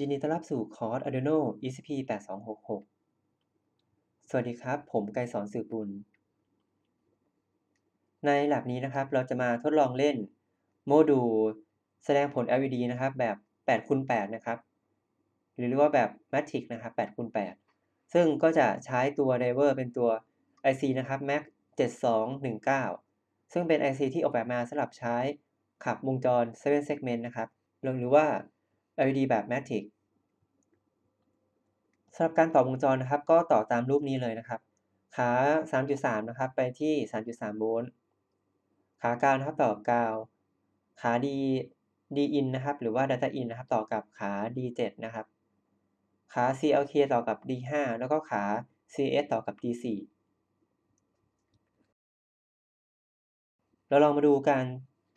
ยินดีต้อนรับสู่คอร์ส Arduino ECP 8266 สวัสดีครับ ผมไกรสอนสืบบุญ ใน lab นี้นะครับ เราจะมาทดลองเล่นโมดูลแสดงผล LED นะครับ แบบ8คูณ8นะครับ หรือเรียกว่าแบบ Matrix นะครับ8คูณ8ซึ่งก็จะใช้ตัว driver เป็นตัว IC นะครับ MAC 7219 ซึ่งเป็น IC ที่ออกแบบมาสำหรับใช้ขับวงจร 7 segment นะครับ หรือว่า LED แบบ Matrix สำหรับการต่อวงจรนะครับ ก็ต่อตามรูปนี้เลยนะครับ ขา 3.3 นะครับ ไปที่ 3.3 โวลต์ขากาวนะครับต่อกาว ขา D D in นะครับ หรือว่า Data in นะครับ ต่อกับขา D7 นะครับ ขา CLK ต่อกับ D5 แล้วก็ขา CS ต่อกับ D4 เราลองมาดูการ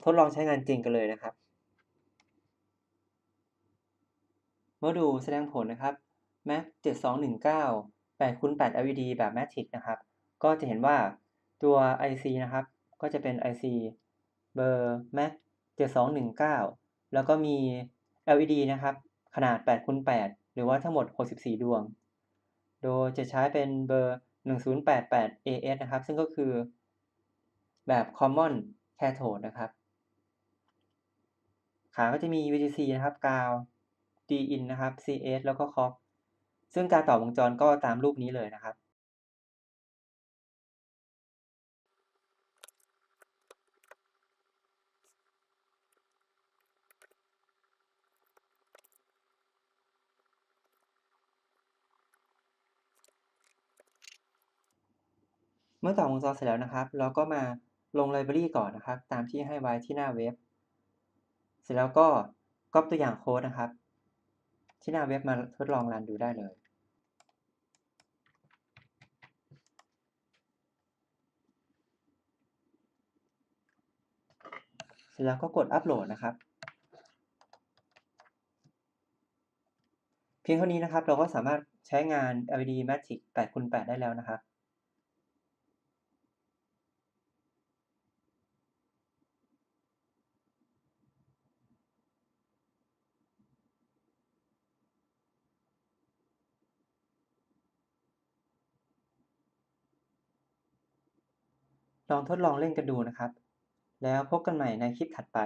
ทดลองใช้งานจริงกันเลยนะครับโมดูแสดงผลนะครับ MAC 7219 8คูณ8 LED แบบ Matrix นะครับ ก็จะเห็นว่าตัว IC นะครับ ก็จะเป็น IC เบอร์ MAC 7219 แล้วก็มี LED นะครับ ขนาด8คูณ8หรือว่าทั้งหมด 64 ดวง โดยจะใช้เป็นเบอร์ 1088 AS นะครับ ซึ่งก็คือแบบ Common Cathode นะครับ ขาก็จะมี VGC นะครับ กาว D in นะครับ CS แล้วก็ Cox ซึ่งการต่อวงจรก็ตามรูปนี้เลยนะครับ เมื่อต่อวงจรเสร็จแล้วนะครับ เราก็มาลงไลบรารีก่อนนะครับ ตามที่ให้ไว้ที่หน้าเว็บ เสร็จแล้วก็ก๊อปตัวอย่างโค้ดนะครับ ที่หน้าเว็บมาทดลองรันดูได้เลย ร็จแล้วก็กดอัปโหลดนะครับ เพียงเท่านี้นะครับ เราก็สามารถใช้งาน LED Matrix 8คูณ8ได้แล้วนะครับลองทดลองเล่นกันดูนะครับ แล้วพบกันใหม่ในคลิปถัดไป